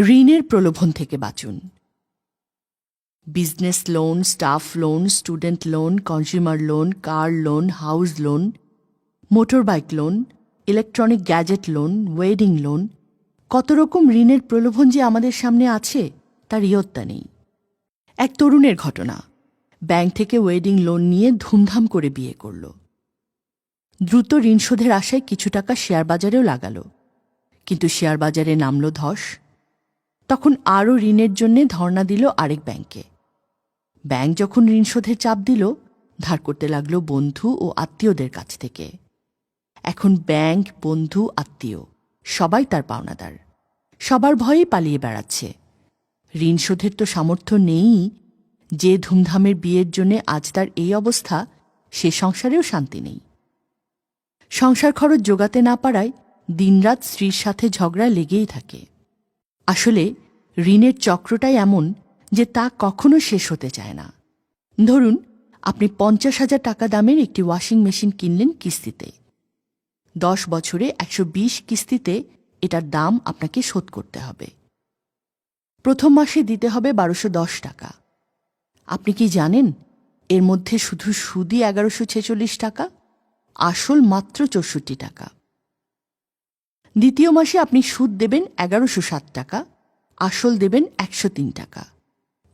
ঋণের প্রলোভন থেকে বাঁচুন। Business loan, staff loan, student loan, consumer loan, car loan, house loan motor bike loan, electronic gadget loan, wedding loan, কত রকম ঋণের প্রলোভন যে আমাদের সামনে আছে, তার ইয়ত্তা নেই। এক তরুণের ঘটনা। ব্যাংক থেকে ওয়েডিং লোন নিয়ে ধুমধাম করে বিয়ে করল। দ্রুত ঋণ শোধের আশায় কিছু টাকা শেয়ার বাজারেও লাগালো। কিন্তু শেয়ার বাজারে নামল ধস। তখন আরও ঋণের জন্যে ধর্ণা দিল আরেক ব্যাংকে। ব্যাংক যখন ঋণ শোধের চাপ দিল, ধার করতে লাগল বন্ধু ও আত্মীয়দের কাছ থেকে। এখন ব্যাংক, বন্ধু, আত্মীয়, সবাই তার পাওনাদার। সবার ভয়েই পালিয়ে বেড়াচ্ছে। ঋণ শোধের তো সামর্থ্য নেই। যে ধুমধামের বিয়ের জন্যে আজ তার এই অবস্থা, সে সংসারেও শান্তি নেই। সংসার খরচ জোগাতে না পারায় দিনরাত স্ত্রীর সাথে ঝগড়া লেগেই থাকে। আসলে ঋণের চক্রটাই এমন যে তা কখনো শেষ হতে চায় না। ধরুন, আপনি পঞ্চাশ হাজার টাকা দামের একটি ওয়াশিং মেশিন কিনলেন কিস্তিতে। দশ বছরে একশো বিশ কিস্তিতে এটার দাম আপনাকে শোধ করতে হবে। প্রথম মাসে দিতে হবে বারোশো দশ টাকা। আপনি কি জানেন, এর মধ্যে শুধু সুদই এগারোশো ছেচল্লিশ টাকা, আসল মাত্র চৌষট্টি টাকা। দ্বিতীয় মাসে আপনি সুদ দেবেন এগারোশো সাত টাকা, আসল দেবেন একশো তিন টাকা।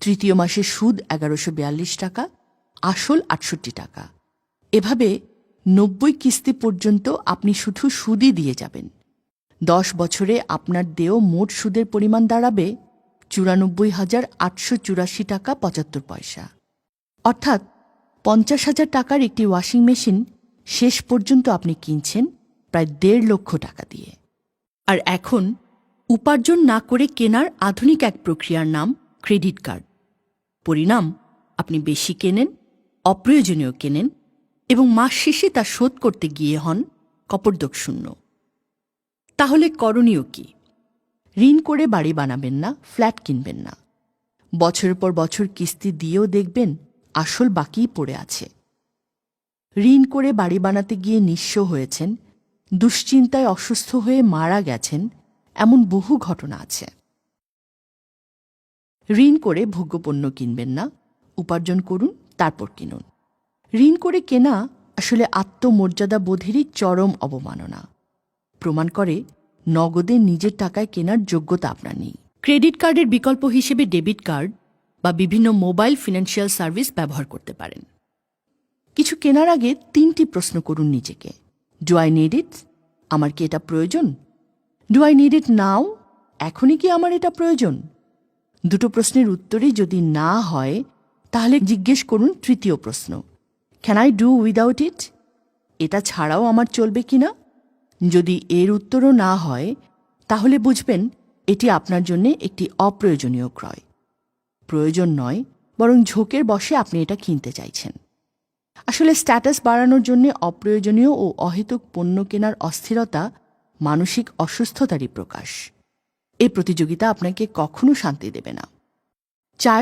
তৃতীয় মাসে সুদ এগারোশো বিয়াল্লিশ টাকা, আসল আটষট্টি টাকা। এভাবে নব্বই কিস্তি পর্যন্ত আপনি শুধু সুদই দিয়ে যাবেন। দশ বছরে আপনার দেয় মোট সুদের পরিমাণ দাঁড়াবে চুরানব্বই হাজার আটশো চুরাশি টাকা পঁচাত্তর পয়সা। অর্থাৎ পঞ্চাশ হাজার টাকার একটি ওয়াশিং মেশিন শেষ পর্যন্ত আপনি কিনছেন প্রায় দেড় লক্ষ টাকা দিয়ে। আর এখন উপার্জন না করে কেনার আধুনিক এক প্রক্রিয়ার নাম ক্রেডিট কার্ড। পরিণাম, আপনি বেশি কেনেন, অপ্রয়োজনীয় কেনেন এবং মাস শেষে তা শোধ করতে গিয়ে হন কপর্দক শূন্য। তাহলে করণীয় কি? ঋণ করে বাড়ি বানাবেন না, ফ্ল্যাট কিনবেন না। বছরের পর বছর কিস্তি দিয়েও দেখবেন আসল বাকিই পড়ে আছে। ঋণ করে বাড়ি বানাতে গিয়ে নিঃস্ব হয়েছেন দুশ্চিন্তায় অসুস্থ হয়ে মারা গেছেন এমন বহু ঘটনা আছে। ঋণ করে ভোগ্যপণ্য কিনবেন না, উপার্জন করুন, তারপর কিনুন। ঋণ করে কেনা আসলে আত্মমর্যাদা বোধেরই চরম অবমাননা। প্রমাণ করে নগদে নিজের টাকায় কেনার যোগ্যতা আপনার নেই। ক্রেডিট কার্ডের বিকল্প হিসেবে ডেবিট কার্ড বা বিভিন্ন মোবাইল ফিনান্সিয়াল সার্ভিস ব্যবহার করতে পারেন। কিছু কেনার আগে তিনটি প্রশ্ন করুন নিজেকে। ডু আই নিড ইট আমার কি এটা প্রয়োজন? Do I need it now এখনই কি আমার এটা প্রয়োজন? দুটো প্রশ্নের উত্তরই যদি না হয়, তাহলে জিজ্ঞেস করুন তৃতীয় প্রশ্ন। Can I do without it এটা ছাড়াও আমার চলবে কি না যদি এর উত্তরও না হয়, তাহলে বুঝবেন এটি আপনার জন্য একটি অপ্রয়োজনীয় ক্রয়। প্রয়োজন নয়, বরং ঝোঁকের বসে আপনি এটা কিনতে চাইছেন। আসলে স্ট্যাটাস বাড়ানোর জন্য অপ্রয়োজনীয় ও অহেতুক পণ্য কেনার অস্থিরতা মানসিক অসুস্থতারই প্রকাশ। এই প্রতিযোগিতা আপনাকে কখনো শান্তি দেবে না। চায়ের